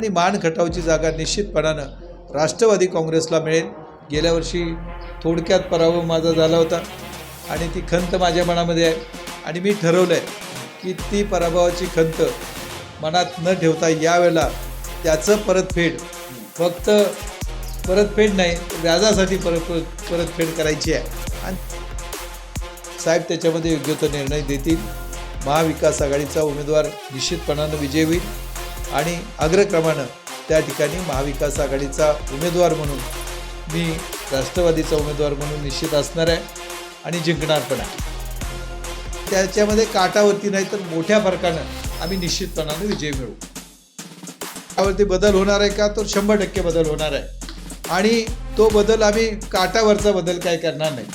आणि मान खटावची जागा निश्चितपणानं राष्ट्रवादी काँग्रेसला मिळेल. गेल्या वर्षी थोडक्यात पराभव माझा झाला होता आणि ती खंत माझ्या मनामध्ये आहे. आणि मी ठरवलं आहे की ती पराभवाची खंत मनात न ठेवता यावेळेला त्याचं परतफेड फक्त परतफेड नाही व्याजासाठी परत परतफेड करायची आहे. आणि साहेब त्याच्यामध्ये योग्य तो निर्णय देतील. महाविकास आघाडीचा उमेदवार निश्चितपणानं विजय होईल. आणि अग्रक्रमानं त्या ठिकाणी महाविकास आघाडीचा उमेदवार म्हणून मी राष्ट्रवादीचा उमेदवार म्हणून निश्चित असणार आहे आणि जिंकणार पण आहे. त्याच्यामध्ये काटावरती नाही तर मोठ्या फरकानं आम्ही निश्चितपणानं विजय मिळवू. त्यावरती बदल होणार आहे का? तर शंभर टक्के बदल होणार आहे. आणि तो बदल आम्ही काटावरचा बदल काय करणार नाही.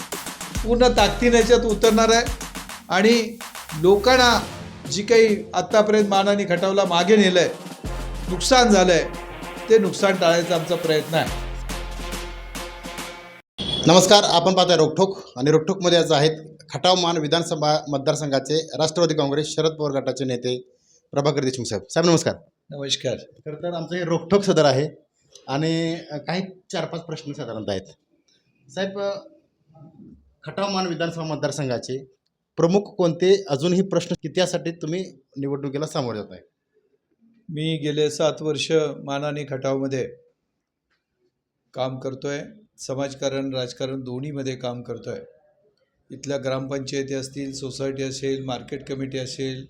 पूर्ण ताकदीने याच्यात उतरणार आहे. आणि लोकांना जी काही आत्तापर्यंत मानाने खटावला मागे नेलं आहे नुकसान झालं आहे ते नुकसान टाळायचा आमचा प्रयत्न आहे. नमस्कार आपण पाहताय रोकठोक आणि रोकठोकमध्ये आज आहेत खटाव मान विधानसभा मतदारसंघाचे राष्ट्रवादी काँग्रेस शरद पवार गटाचे नेते प्रभाकर देशमुख साहेब. साहेब नमस्कार. नमस्कार. खरं तर आमचं हे रोकठोक सदर आहे आणि काही चार पाच प्रश्न साधारणतः आहेत. साहेब खटाव मान विधानसभा मतदारसंघाचे प्रमुख कोणते? अजूनही प्रश्न की त्यासाठी तुम्ही निवडणुकीला सामोरे जात आहे मी गेले सात वर्ष मानाने खटावमध्ये काम करतोय. समाजकारण राजकारण दोन्हीमध्ये काम करतोय. इथल्या ग्रामपंचायती असतील सोसायटी असेल मार्केट कमिटी असेल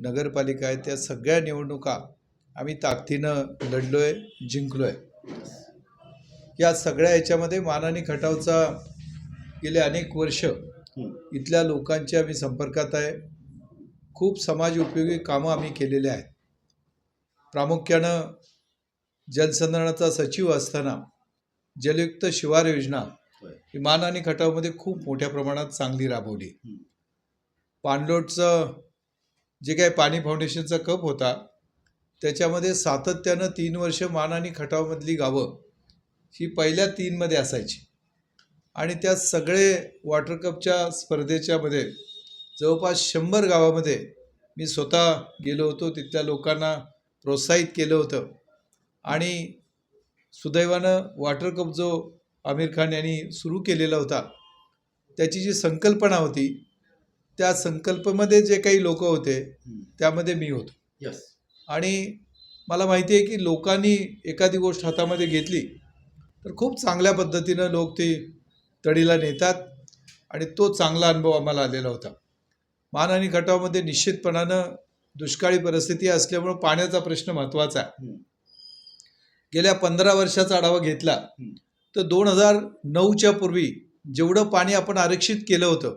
नगरपालिका आहे त्या सगळ्या निवडणुका आम्ही ताकदीनं लढलोय जिंकलोय. या सगळ्या याच्यामध्ये मानाने खटावचा गेले अनेक वर्ष इथल्या लोकांच्या आम्ही संपर्कात आहे. खूप समाज उपयोगी कामं आम्ही केलेले आहेत. प्रामुख्यानं जलसंधारणाचा सचिव असताना जलयुक्त शिवार योजना ही मान आणि खटावमध्ये खूप मोठ्या प्रमाणात चांगली राबवली. पाणलोटचं जे काही पाणी फाउंडेशनचा कप होता त्याच्यामध्ये सातत्यानं तीन वर्ष मान आणि खटावमधली गावं ही पहिल्या तीनमध्ये असायची. आणि त्या सगळे वॉटर कपच्या स्पर्धेच्यामध्ये जवळपास शंभर गावामध्ये मी स्वतः गेलो होतो. तिथल्या लोकांना प्रोत्साहित केलं होतं. आणि सुदैवानं वॉटर कप जो आमिर खान यांनी सुरू केलेला होता त्याची जी संकल्पना होती त्या संकल्पमध्ये जे काही लोक होते त्यामध्ये मी होतो. यस आणि मला माहिती आहे की लोकांनी एखादी गोष्ट हातामध्ये घेतली तर खूप चांगल्या पद्धतीनं लोक ती तडीला नेतात आणि तो चांगला अनुभव आम्हाला आलेला होता. मान आणि खटावमध्ये निश्चितपणानं दुष्काळी परिस्थिती असल्यामुळं पाण्याचा प्रश्न महत्त्वाचा आहे. गेल्या पंधरा वर्षाचा आढावा घेतला. तर दोन हजार नऊच्या पूर्वी जेवढं पाणी आपण आरक्षित केलं होतं.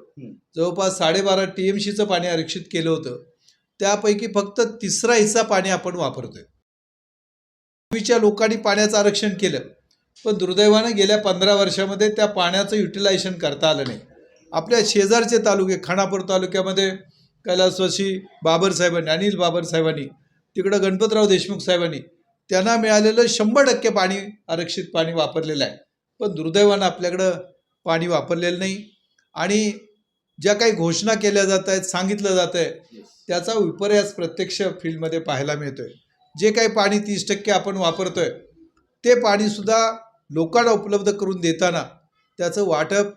जवळपास साडेबारा टी एम सीचं पाणी आरक्षित केलं होतं त्यापैकी फक्त तिसरा हिस्सा पाणी आपण वापरतोय पूर्वीच्या लोकांनी पाण्याचं आरक्षण केलं पण दुर्दैवानं गेल्या पंधरा वर्षामध्ये त्या पाण्याचं युटिलायझेशन करता आलं नाही आपल्या शेजारचे तालुके खानापूर तालुक्यामध्ये कैलासवासी बाबर साहेबांनी अनिल बाबरसाहेबांनी तिकडं गणपतराव देशमुख साहेबांनी त्यांना मिळालेलं शंभर टक्के पाणी आरक्षित पाणी वापरलेलं आहे. पण दुर्दैवानं आपल्याकडं पाणी वापरलेलं नाही. आणि ज्या काही घोषणा केल्या जात आहेत सांगितलं जात आहे त्याचा विपर्यास प्रत्यक्ष फील्डमध्ये पाहायला मिळतोय. जे काही पाणी तीस टक्के आपण वापरतोय ते पाणीसुद्धा लोकांना उपलब्ध करून देताना त्याचं वाटप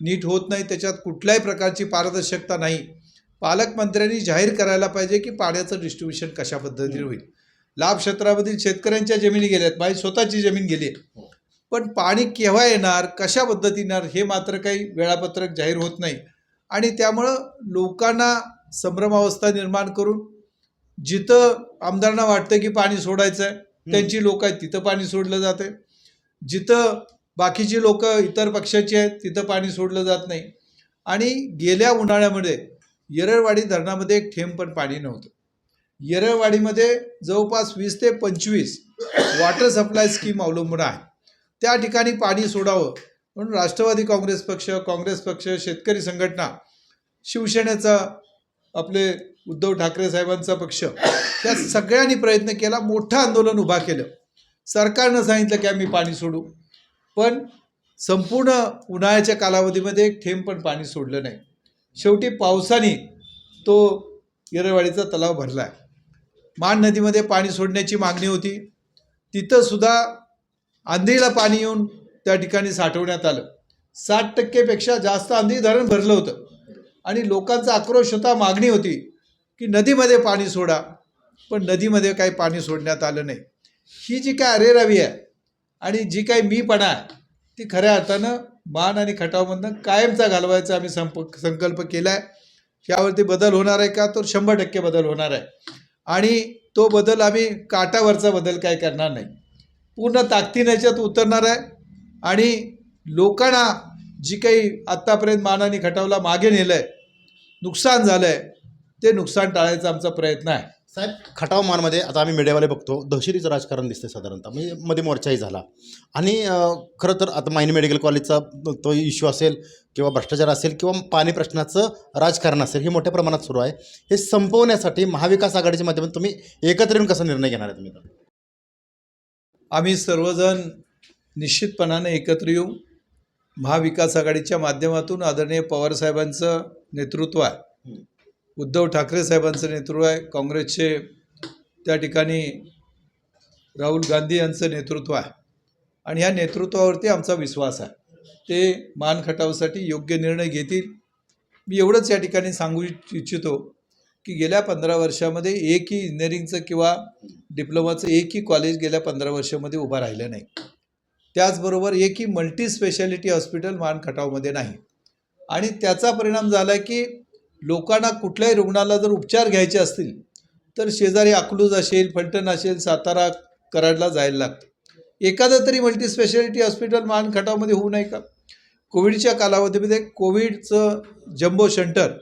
नीट होत नाही त्याच्यात कुठल्याही प्रकारची पारदर्शकता नाही. पालकमंत्र्यांनी जाहीर करायला पाहिजे की पाण्याचं डिस्ट्रीब्युशन कशा पद्धतीने होईल. लाभ क्षेत्रामधील शेतकऱ्यांच्या जमिनी गेल्यात माझी स्वतःची जमीन गेली आहे पण पाणी केव्हा येणार कशा पद्धतीने येणार हे मात्र काही वेळापत्रक जाहीर होत नाही. आणि त्यामुळं लोकांना संभ्रमावस्था निर्माण करून जिथं आमदारांना वाटतं की पाणी सोडायचं आहे त्यांची लोक आहेत तिथं पाणी सोडलं जाते जिथं बाकीची लोक इतर पक्षाची आहेत तिथं पाणी सोडलं जात नाही. आणि गेल्या उन्हाळ्यामध्ये येरळवाडी धरणामध्ये एक थेंब पण पाणी नव्हतं. येरळवाडीमध्ये जवळपास वीस ते पंचवीस वॉटर सप्लाय स्कीम अवलंबून आहे. त्या ठिकाणी पाणी सोडावं म्हणून राष्ट्रवादी काँग्रेस पक्ष काँग्रेस पक्ष शेतकरी संघटना शिवसेनेचा आपले उद्धव ठाकरे साहेबांचा पक्ष या सगळ्यांनी प्रयत्न केला मोठं आंदोलन उभा केलं. सरकारनं सांगितलं की आम्ही पाणी सोडू. पण संपूर्ण उन्हाळ्याच्या कालावधीमध्ये एक थेंब पण पाणी सोडलं नाही. शेवटी पावसाने तो येरळवाडीचा तलाव भरला आहे मान नदीमध्ये पाणी सोडण्याची मागणी होती. तिथंसुद्धा आंधीला पाणी येऊन त्या ठिकाणी साठवण्यात आलं. साठ टक्केपेक्षा जास्त आंधी धरण भरलं होतं. आणि लोकांचा आक्रोश होता मागणी होती की नदीमध्ये पाणी सोडा पण नदीमध्ये काही पाणी सोडण्यात आलं नाही. ही जी काय अरेरावी आहे आणि जी काही मीपणा आहे ती खऱ्या अर्थानं मान आणि खटावमधनं कायमचा घालवायचा आम्ही संप संकल्प केला आहे यावरती बदल होणार आहे का? तर शंभर टक्के बदल होणार आहे. आणि तो बदल आम्ही काटावरचा बदल काय करणार नाही. पूर्ण ताकदीने याच्यात उतरणार आहे. आणि लोकांना जी काही आत्तापर्यंत मानाने खटावला मागे नेलं आहे नुकसान झालं आहे ते नुकसान टाळायचा आमचा प्रयत्न आहे. साहेब खटाव मानमध्ये आता आम्ही मीडियावाले बघतो दहशतीचं राजकारण दिसते साधारणतः. म्हणजे मध्ये मोर्चाही झाला. आणि खरं तर आता मायनी मेडिकल कॉलेजचा तो इश्यू असेल किंवा भ्रष्टाचार असेल किंवा पाणी प्रश्नाचं राजकारण असेल हे मोठ्या प्रमाणात सुरू आहे. हे संपवण्यासाठी महाविकास आघाडीच्या माध्यमातून तुम्ही एकत्र येऊन कसा निर्णय घेणार आहे तुम्ही? आम्ही सर्वजण निश्चितपणाने एकत्र येऊ. महाविकास आघाडीच्या माध्यमातून आदरणीय पवारसाहेबांचं नेतृत्व आहे. उद्धव ठाकरे साहेबांचं नेतृत्व आहे. काँग्रेसचे त्या ठिकाणी राहुल गांधी यांचं नेतृत्व आहे. आणि ह्या नेतृत्वावरती आमचा विश्वास आहे. ते मान खटावसाठी योग्य निर्णय घेतील. मी एवढंच या ठिकाणी सांगू इच्छितो की गेल्या पंधरा वर्षामध्ये एकही इंजिनिअरिंगचं किंवा डिप्लोमाचं एकही कॉलेज गेल्या पंधरा वर्षामध्ये उभं राहिलं नाही. त्याचबरोबर एकही मल्टी स्पेशालिटी हॉस्पिटल मान खटावमध्ये नाही. आणि त्याचा परिणाम झाला की लोकांना कुठल्याही रुग्णाला जर उपचार घ्यायचे असतील तर शेजारी अकलूज असेल फलटण असेल सातारा कराडला जायला लागतं. एखादं तरी मल्टीस्पेशालिटी हॉस्पिटल मानखटावमध्ये होऊ नये का? कोविडच्या कालावधीमध्ये कोविडचं जम्बो सेंटर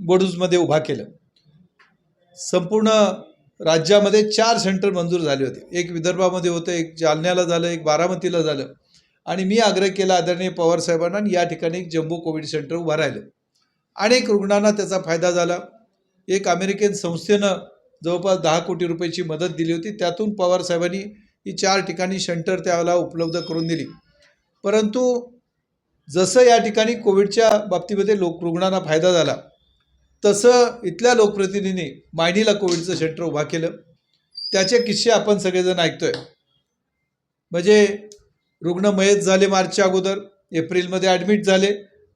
बडूजमध्ये उभा केलं. संपूर्ण राज्यामध्ये चार सेंटर मंजूर झाले होते. एक विदर्भामध्ये होतं एक जालन्याला झालं एक बारामतीला झालं. आणि मी आग्रह केला आदरणीय पवारसाहेबांना साहेबांना या ठिकाणी एक जम्बो कोविड सेंटर उभं राहिलं. अनेक रुग्णांना त्याचा फायदा झाला. एक अमेरिकन संस्थेनं जवळपास दहा कोटी रुपयाची मदत दिली होती. त्यातून पवारसाहेबांनी ही चार ठिकाणी शंटर त्याला उपलब्ध करून दिली. परंतु जसं या ठिकाणी कोविडच्या बाबतीमध्ये लोक रुग्णांना फायदा झाला तसं इथल्या लोकप्रतिनिधींनी मायनीला कोविडचं सेंटर उभा केलं. त्याचे किस्से आपण सगळेजण ऐकतोय. म्हणजे रुग्ण मयत झाले मार्चच्या अगोदर एप्रिलमध्ये ॲडमिट झाले.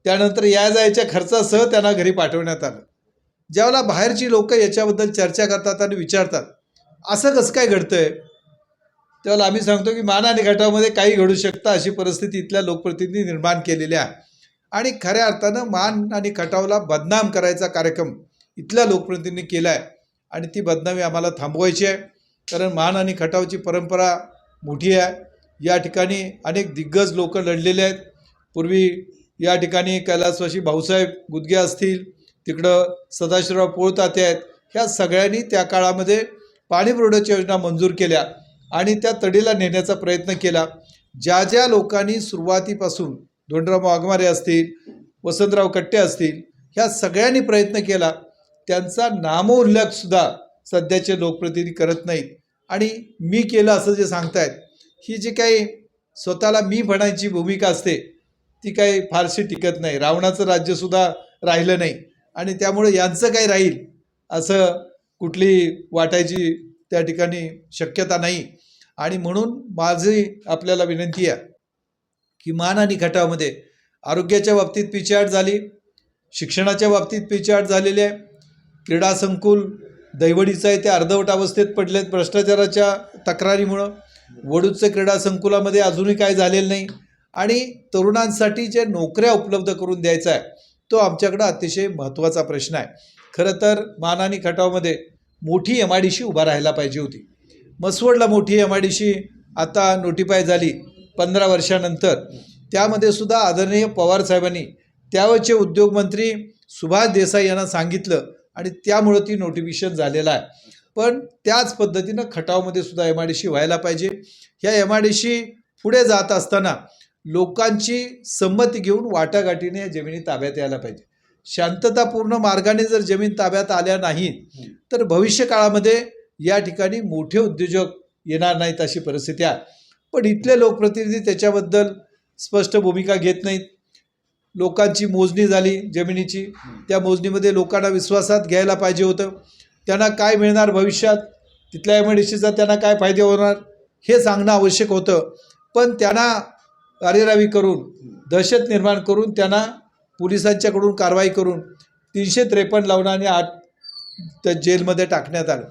त्यानंतर या जायच्या खर्चासह त्यांना घरी पाठवण्यात आलं. ज्यावेळेला बाहेरची लोक याच्याबद्दल चर्चा करतात आणि विचारतात असं कसं काय घडतंय? त्यावेळेला आम्ही सांगतो की मान आणि घटामध्ये काही घडू शकतं अशी परिस्थिती इथल्या लोकप्रतिनिधी निर्माण केलेली आहे आणि खऱ्या अर्थानं मान आणि खटावला बदनाम करायचा कार्यक्रम इथल्या लोकप्रतिनिधींनी केला आहे आणि ती बदनामी आम्हाला थांबवायची आहे. कारण मान आणि खटावची परंपरा मोठी आहे. या ठिकाणी अनेक दिग्गज लोक लढलेले आहेत. पूर्वी या ठिकाणी कैलासवाशी भाऊसाहेब गुदगे असतील तिकडं सदाशिवराव पोळताते आहेत ह्या सगळ्यांनी त्या काळामध्ये पाणी पुरवठ्याच्या योजना मंजूर केल्या आणि त्या तडीला नेण्याचा प्रयत्न केला. ज्या ज्या लोकांनी सुरुवातीपासून धोंडराव वाघमारे असतील वसंतराव कट्टे असतील ह्या सगळ्यांनी प्रयत्न केला. त्यांचा नामोल्लेखसुद्धा सध्याचे लोकप्रतिनिधी करत नाहीत. आणि मी केलं असं जे सांगतायत ही जी काही स्वतःला मी म्हणायची भूमिका असते ती काही फारशी टिकत नाही. रावणाचं राज्यसुद्धा राहिलं नाही. आणि त्यामुळे यांचं काही राहील असं कुठली वाटायची त्या ठिकाणी शक्यता नाही. आणि म्हणून माझी आपल्याला विनंती आहे की मान आणि घटामध्ये आरोग्याच्या बाबतीत पिछेहाट झाली शिक्षणाच्या बाबतीत पिछेहाट झालेली आहे. क्रीडा संकुल दैवडीचं आहे ते अर्धवट अवस्थेत पडलेत. भ्रष्टाचाराच्या तक्रारीमुळं. वडूजचं क्रीडा संकुलामध्ये अजूनही काय झालेलं नाही. आणि तरुणांसाठी जे नोकऱ्या उपलब्ध करून द्यायचा आहे तो आमच्याकडं अतिशय महत्त्वाचा प्रश्न आहे. खरं तर मान आणि खटावमध्ये मोठी एम आय डी सी उभा राहायला पाहिजे होती. मसवडला मोठी एम आय डी सी आता नोटिफाय झाली पंधरा वर्षानंतर. त्यामध्ये सुद्धा आदरणीय पवार साहेबांनी त्यावेळचे उद्योगमंत्री सुभाष देसाई यांना सांगितलं आणि त्यामुळं ती नोटिफिकेशन झालेलं आहे. पण त्याच पद्धतीनं खटावमध्ये सुद्धा एम आय डी सी व्हायला पाहिजे. ह्या एम आय डी सी पुढे जात असताना लोकांची संमती घेऊन वाटाघाटीने या जमिनी ताब्यात यायला पाहिजे. शांततापूर्ण मार्गाने जर जमीन ताब्यात आल्या नाहीत तर भविष्य काळामध्ये या ठिकाणी मोठे उद्योजक येणार नाहीत अशी परिस्थिती आहे. पण इथले लोकप्रतिनिधी त्याच्याबद्दल स्पष्ट भूमिका घेत नाहीत. लोकांची मोजणी झाली जमिनीची. त्या मोजणीमध्ये लोकांना विश्वासात घ्यायला पाहिजे होतं. त्यांना काय मिळणार भविष्यात? तिथल्या एम आय डी सीचा त्यांना काय फायदे होणार? हे सांगणं आवश्यक होतं. पण त्यांना अरेरावी करून दहशत निर्माण करून त्यांना पोलिसांच्याकडून कारवाई करून तीनशे त्रेपन्न लावणं आणि आठ त्या जेलमध्ये टाकण्यात आलं.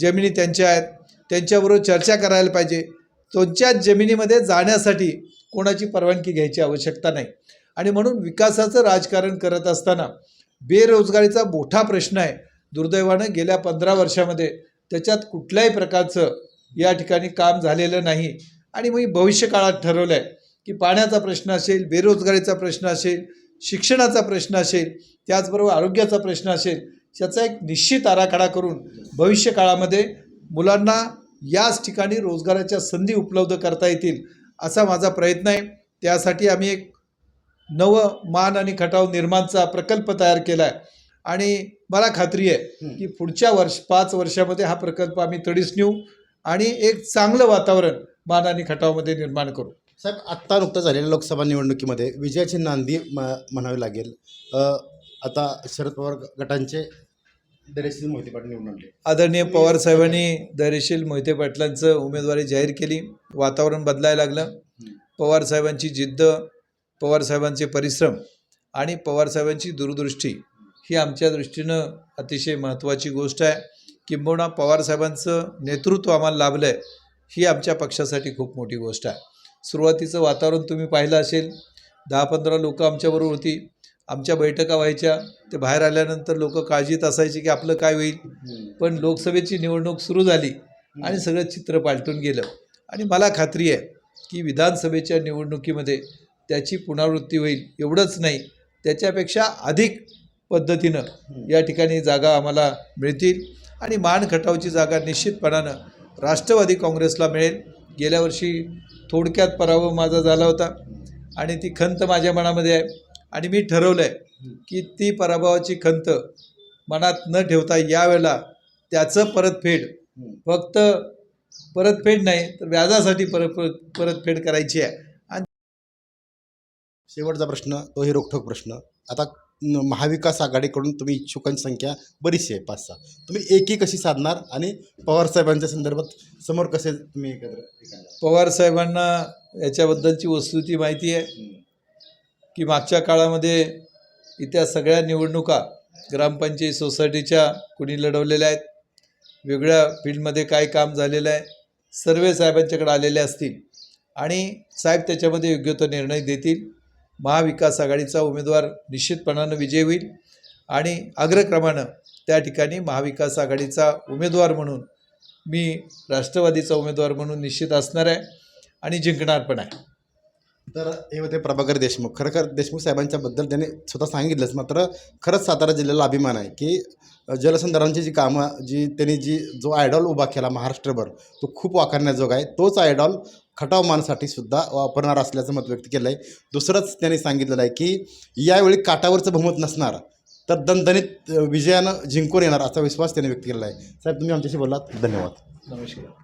जमिनी त्यांच्या आहेत. त्यांच्याबरोबर चर्चा करायला पाहिजे. त्यांच्या जमिनीमध्ये जाण्यासाठी कोणाची परवानगी घ्यायची आवश्यकता नाही. आणि म्हणून विकासाचं राजकारण करत असताना बेरोजगारीचा मोठा प्रश्न आहे. दुर्दैवानं गेल्या पंधरा वर्षामध्ये त्याच्यात कुठल्याही प्रकारचं या ठिकाणी काम झालेलं नाही. आणि मी भविष्यकाळात ठरवलं आहे की पाण्याचा प्रश्न असेल बेरोजगारीचा प्रश्न असेल शिक्षणाचा प्रश्न असेल त्याचबरोबर आरोग्याचा प्रश्न असेल याचा एक निश्चित आराखडा करून भविष्यकाळामध्ये मुलांना याच ठिकाणी रोजगाराच्या संधी उपलब्ध करता येतील असा माझा प्रयत्न आहे. त्यासाठी आम्ही एक नवं मान आणि खटाव निर्माणचा प्रकल्प तयार केला आहे. आणि मला खात्री आहे की पुढच्या वर्ष पाच वर्षामध्ये हा प्रकल्प आम्ही तडीस नेऊ आणि एक चांगलं वातावरण मान आणि खटावमध्ये निर्माण करू. साहेब आत्ता नुकतं झालेल्या लोकसभा निवडणुकीमध्ये विजयाची नांदी म म्हणावी लागेल. अ, आता शरद पवार गटांचे दरेश्री मोहिते पाटील निवडून आणले आदरणीय पवार साहेबांनी धैर्यशील मोहिते पाटलांचं उमेदवारी जाहीर केली. वातावरण बदलायला लागलं. पवार साहेबांची जिद्द पवार साहेबांचे परिश्रम आणि पवार साहेबांची दूरदृष्टी ही आमच्या दृष्टीनं अतिशय महत्त्वाची गोष्ट आहे. किंबहुना पवार साहेबांचं नेतृत्व आम्हाला लाभलं आहे ही आमच्या पक्षासाठी खूप मोठी गोष्ट आहे. सुरुवातीचं वातावरण तुम्ही पाहिलं असेल. दहा पंधरा लोकं आमच्याबरोबर होती. आमच्या बैठका व्हायच्या. ते बाहेर आल्यानंतर लोक काळजीत असायची की आपलं काय होईल. पण लोकसभेची निवडणूक सुरू झाली आणि सगळं चित्र पालटून गेलं. आणि मला खात्री आहे की विधानसभेच्या निवडणुकीमध्ये त्याची पुनरावृत्ती होईल एवढंच नाही. त्याच्यापेक्षा अधिक पद्धतीनं या ठिकाणी जागा आम्हाला मिळतील. आणि मान खटावची जागा निश्चितपणानं राष्ट्रवादी काँग्रेसला मिळेल. गेल्या वर्षी थोडक्यात पराभव माझा झाला होता. आणि ती खंत माझ्या मनामध्ये आहे. आणि मी ठरवलं आहे की ती पराभवाची खंत मनात न ठेवता यावेळेला त्याचं परतफेड फक्त परतफेड नाही तर व्याजासाठी परत परतफेड करायची आहे. आणि शेवटचा प्रश्न तोही रोखठोक प्रश्न. आता महाविकास आघाडीकडून तुम्ही इच्छुकांची संख्या बरीचशी आहे पाच सहा. तुम्ही एकी कशी साधणार आणि पवार साहेबांच्या संदर्भात समोर कसे तुम्ही एकत्र हे करणार? पवार साहेबांना याच्याबद्दलची वस्तुस्थिती माहिती आहे की मागच्या काळामध्ये इथल्या सगळ्या निवडणुका ग्रामपंचायत सोसायटीच्या कुणी लढवलेल्या आहेत वेगळ्या फील्डमध्ये काय काम झालेलं आहे सर्वे साहेबांच्याकडे आलेले असतील आणि साहेब त्याच्यामध्ये योग्य तो निर्णय देतील. महाविकास आघाडीचा उमेदवार निश्चितपणानं विजय होईल आणि अग्रक्रमानं त्या ठिकाणी महाविकास आघाडीचा उमेदवार म्हणून मी राष्ट्रवादीचा उमेदवार म्हणून निश्चित असणार आहे आणि जिंकणार पण आहे. तर हे होते प्रभाकर देशमुख. खरं खर देशमुख साहेबांच्याबद्दल त्यांनी स्वतः सांगितलंच मात्र खरंच सातारा जिल्ह्याला अभिमान आहे की जलसंधारणची जी कामं जी त्यांनी जी जो आयडॉल उभा केला महाराष्ट्रभर तो खूप वाकारण्याजोगा आहे. तोच आयडॉल खटाव मानसाठी सुद्धा वापरणार असल्याचं मत व्यक्त केलं आहे दुसरंच त्यांनी सांगितलेलं आहे की यावेळी काटावरचं बहुमत नसणार तर दणदणीत विजयानं जिंकून येणार असा विश्वास त्यांनी व्यक्त केला आहे. साहेब तुम्ही आमच्याशी बोललात. धन्यवाद. नमस्कार.